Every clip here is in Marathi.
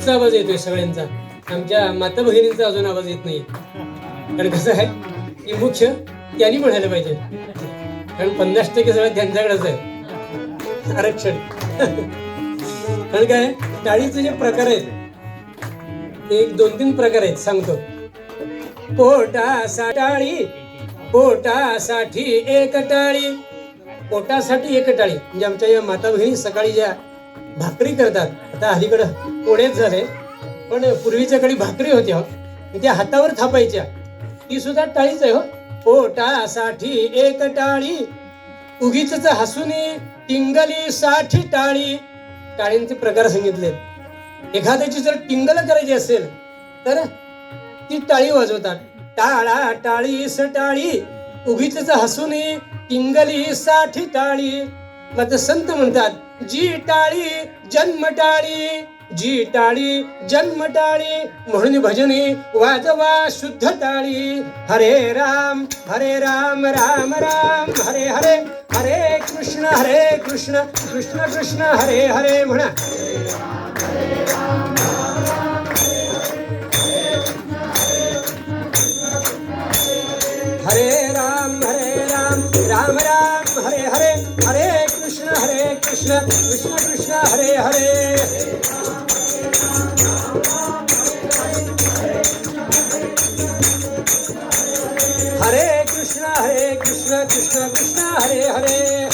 तुमचा आवाज येतोय सगळ्यांचा. आमच्या माता भगिनींचा अजून आवाज येत नाही कारण कसं आहे की मुख्य त्यांनी म्हणायला पाहिजे. कारण पन्नास टक्के सगळं त्यांच्याकडेच आहे. आरक्षण. कारण काय टाळीचे जे प्रकार आहेत एक दोन तीन प्रकार आहेत सांगतो. पोटा टाळी पोटासाठी एक टाळी. पोटासाठी एक टाळी. म्हणजे आमच्या या माता बहिणी सकाळी ज्या भाकरी करतात. आता अलीकडं कोणेच झाले. पण पूर्वीच्या भाकरी होत्या. त्या हातावर थापायच्या. ती सुद्धा टाळीच आहे हो. पोटासाठी एक टाळी उगीच हसूनी टिंगली साठी टाळी. टाळींचे प्रकार सांगितले एखाद्याची जर टिंगल करायची असेल तर ती टाळी वाजवतात. टाळा टाळी टाळी उगीच हसूनी टिंगली साठी टाळी. मग संत म्हणतात जी टाळी जन्म टाळी जी टाळी जन्म टाळी म्हणून भजनी वाजवा शुद्ध टाळी हरे राम हरे राम राम राम हरे हरे हरे कृष्ण हरे कृष्ण कृष्ण कृष्ण हरे हरे म्हणा. हरे राम हरे राम राम राम हरे हरे हरे कृष्ण कृष्ण कृष्ण हरे हरे. हरे कृष्ण हरे कृष्ण कृष्ण कृष्ण हरे हरे.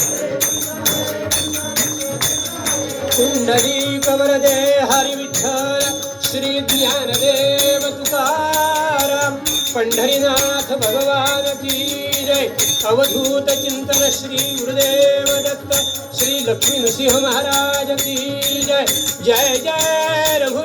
कुंडली कवरदे हरी विठ्ठल श्री ज्ञानदेव तुकाराम पंढरीनाथ भगवान की जय. अवधूत चिंतन श्री गुरुदेव दत्त. लक्ष्मी नृसिंह महाराज की जय। जय जय रघुवीर